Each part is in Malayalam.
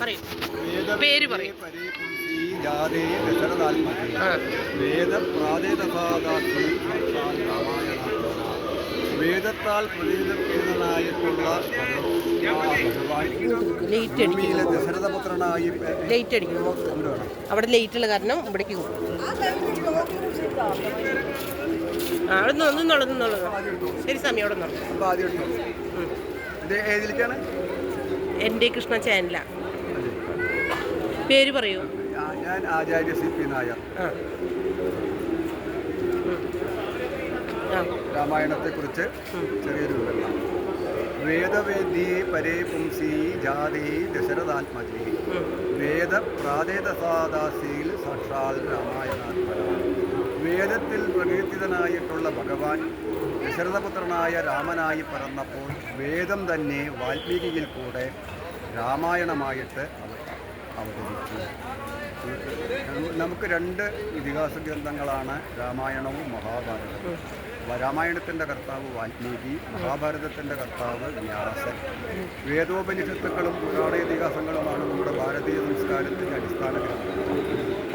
പറയൂ. പേര് പറയൂ. വേദത്താൽ ലേറ്റ് ദശരഥപുത്രനായി എന്തുവേണം? അവിടെ ലേറ്റ് ഉള്ള കാരണം ഇവിടേക്ക് പോകും. ആ അവിടെ നിന്ന് നിന്നുള്ളത് നിന്നുള്ളത് ശരി സമയം അവിടെ നിന്നുള്ളത് എന്റെ കൃഷ്ണ ചാനലാ പേര് പറയൂ. ഞാൻ ആചാര്യ സി പി നായർ. രാമായണത്തെക്കുറിച്ച് ചെറിയൊരു വിവരണം. വേദവേദ്യേ പരേ പുംസി ജാതേ ദശരഥാത്മജി. വേദ പ്രാതേതസാദാസിയിൽ സാക്ഷാൽ രാമായണാത്മന. വേദത്തിൽ പ്രകീർത്തിതനായിട്ടുള്ള ഭഗവാൻ ദശരഥപുത്രനായ രാമനായി പറന്നപ്പോൾ വേദം തന്നെ വാൽമീകിയിൽ കൂടെ രാമായണമായിട്ട് അവ- അവതരിച്ചു നമുക്ക് രണ്ട് ഇതിഹാസ ഗ്രന്ഥങ്ങളാണ് രാമായണവും മഹാഭാരതവും. രാമായണത്തിന്റെ കർത്താവ് വാൽമീകി മഹാഭാരതത്തിന്റെ കർത്താവ് വ്യാസൻ. വേദോപനിഷത്തുക്കളും പുരാണ ഇതിഹാസങ്ങളുമാണ് നമ്മുടെ ഭാരതീയ സംസ്കാരത്തിന്റെ അടിസ്ഥാന ഗ്രന്ഥങ്ങൾ.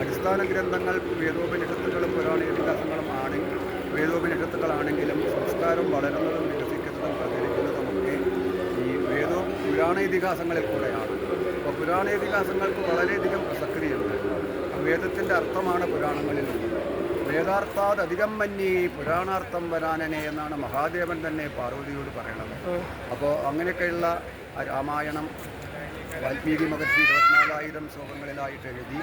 അടിസ്ഥാന ഗ്രന്ഥങ്ങൾ വേദോപനിഷത്തുക്കളും പുരാണ ഇതിഹാസങ്ങളും ആണെങ്കിൽ വേദോപനിഷത്തുകളാണെങ്കിലും സംസ്കാരം വളരുന്നതും വികസിക്കുന്നതും പ്രചരിക്കുന്നതും ഒക്കെ ഈ വേദോ പുരാണ ഇതിഹാസങ്ങളിൽ കൂടെയാണ്. പുരാണ ഇതിഹാസങ്ങൾക്ക് വളരെയധികം പ്രസക്തിയുണ്ട്. വേദത്തിന്റെ അർത്ഥമാണ് പുരാണങ്ങളിലുള്ളത് വേദാർത്ഥാത് അധികം മന്യേ പുരാണാർത്ഥം വരാനനെ എന്നാണ് മഹാദേവൻ തന്നെ പാർവതിയോട് പറയണത്. അപ്പോൾ അങ്ങനെയൊക്കെയുള്ള രാമായണം വാൽമീകി മഹർഷി ഇരുപത്തിനാലായിരം ശ്ലോകങ്ങളിലായിട്ട് എഴുതി.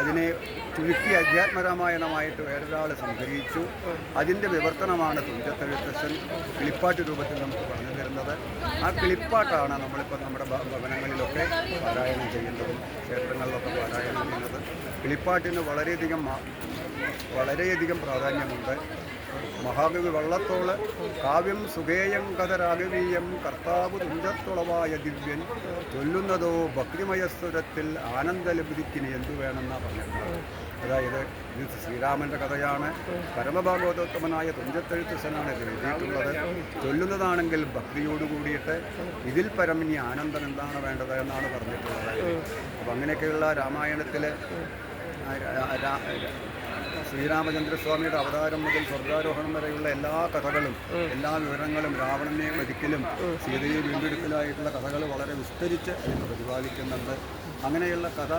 അതിനെ ചുരുക്കി അധ്യാത്മരാമായണമായിട്ട് വേറൊരാൾ സംഗ്രഹിച്ചു. അതിന്റെ വിവർത്തനമാണ് തുഞ്ചത്തെഴുത്തച്ഛൻ കിളിപ്പാട്ട് രൂപത്തിൽ നമുക്ക് പറഞ്ഞു തരുന്നത്. ആ കിളിപ്പാട്ടാണ് നമ്മളിപ്പോൾ നമ്മുടെ ഭവനങ്ങളിലൊക്കെ പാരായണം ചെയ്യുന്നതും ക്ഷേത്രങ്ങളിലൊക്കെ പാരായണം ചെയ്യുന്നത്. കിളിപ്പാട്ടിന് വളരെയധികം വളരെയധികം പ്രാധാന്യമുണ്ട്. മഹാകവി വള്ളത്തോൾ കാവ്യം സുഖേയം കഥരാഗവീയം കർത്താവ് തുഞ്ചത്തുളവായ ദിവ്യൻ ചൊല്ലുന്നതോ ഭക്തിമയസ്വരത്തിൽ ആനന്ദലബ്ധിക്കിന് എന്തു വേണമെന്നാണ് പറഞ്ഞിട്ടുള്ളത്. അതായത് ഇത് ശ്രീരാമന്റെ കഥയാണ്. പരമഭാഗവതോത്തമനായ തുഞ്ചത്തെഴുത്തച്ഛനാണ് ഇത് എഴുതിയിട്ടുള്ളത്. ചൊല്ലുന്നതാണെങ്കിൽ ഭക്തിയോട് കൂടിയിട്ട് ഇതിൽ പരം ഇനി ആനന്ദം എന്താണ് വേണ്ടത് എന്നാണ് പറഞ്ഞിട്ടുള്ളത്. അപ്പം അങ്ങനെയൊക്കെയുള്ള രാമായണത്തിൽ ശ്രീരാമചന്ദ്രസ്വാമിയുടെ അവതാരം മുതൽ സ്വർഗാരോഹണം വരെയുള്ള എല്ലാ കഥകളും എല്ലാ വിവരങ്ങളും രാവണനെ മരിക്കലും സീതയെ വീണ്ടെടുക്കലായിട്ടുള്ള കഥകൾ വളരെ വിസ്തരിച്ച് അതിനെ പ്രതിപാദിക്കുന്നുണ്ട്. അങ്ങനെയുള്ള കഥ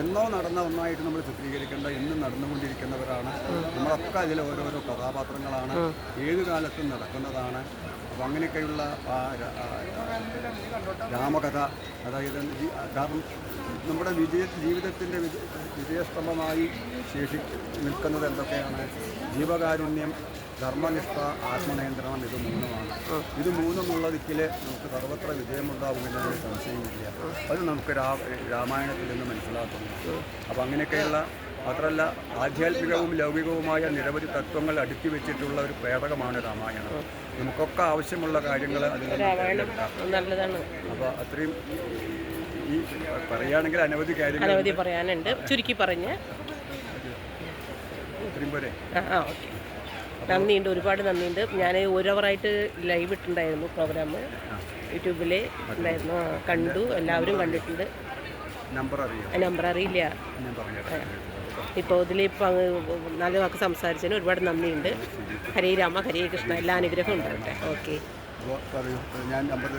എന്നോ നടന്ന ഒന്നായിട്ട് നമ്മൾ ചിത്രീകരിക്കേണ്ട എന്നും നടന്നുകൊണ്ടിരിക്കുന്നവരാണ്. നമ്മളൊക്കെ അതിലെ ഓരോരോ കഥാപാത്രങ്ങളാണ്. ഏത് കാലത്തും നടക്കുന്നതാണ്. അപ്പം അങ്ങനെയൊക്കെയുള്ള രാമകഥ അതായത് കാരണം നമ്മുടെ വിജയ ജീവിതത്തിന്റെ വിജ വിജയസ്തംഭമായി ശേഷി നിൽക്കുന്നത് എന്തൊക്കെയാണ്? ജീവകാരുണ്യം ധർമ്മനിഷ്ഠ ആത്മനിയന്ത്രണം ഇത് മൂന്നുമാണ്. ഇത് മൂന്നുമുള്ള ദിക്കിൽ നമുക്ക് സർവത്ര വിജയമുണ്ടാകുമെന്നതിന് സംശയമില്ല. അത് നമുക്ക് രാമായണത്തിൽ നിന്ന് മനസ്സിലാക്കുന്നു. അപ്പോൾ അങ്ങനെയൊക്കെയുള്ള മാത്രമല്ല ആധ്യാത്മികവും ലൗകികവുമായ നിരവധി തത്വങ്ങൾ അടുക്കി വെച്ചിട്ടുള്ള ഒരു പേടകമാണ് രാമായണം. നമുക്കൊക്കെ ആവശ്യമുള്ള കാര്യങ്ങൾ അതിൽ അപ്പോൾ അത്രയും ഈ പറയുകയാണെങ്കിൽ അനവധി കാര്യങ്ങൾ അനവധി പറയാനുണ്ട്. ചുരുക്കി പറഞ്ഞ്. അത്രയും പോരെ. ആ ആ ഓക്കെ. നന്ദിയുണ്ട് ഒരുപാട് നന്ദിയുണ്ട്. ഞാൻ ഒരു അവറായിട്ട് ലൈവ് ഇട്ടുണ്ടായിരുന്നു പ്രോഗ്രാം യൂട്യൂബിൽ ഉണ്ടായിരുന്നു. കണ്ടു. എല്ലാവരും കണ്ടിട്ടുണ്ട്. നമ്പർ അറിയാം? നമ്പർ അറിയില്ല. ഇപ്പോൾ ഇതിലിപ്പോൾ അങ്ങ് നല്ല വാക്ക് സംസാരിച്ചതിന് ഒരുപാട് നന്ദിയുണ്ട്. ഹരേ രാമ ഹരേ കൃഷ്ണ എല്ലാ അനുഗ്രഹവും ഉണ്ടാകട്ടെ ഓക്കെ. ഞാൻ നമ്പർ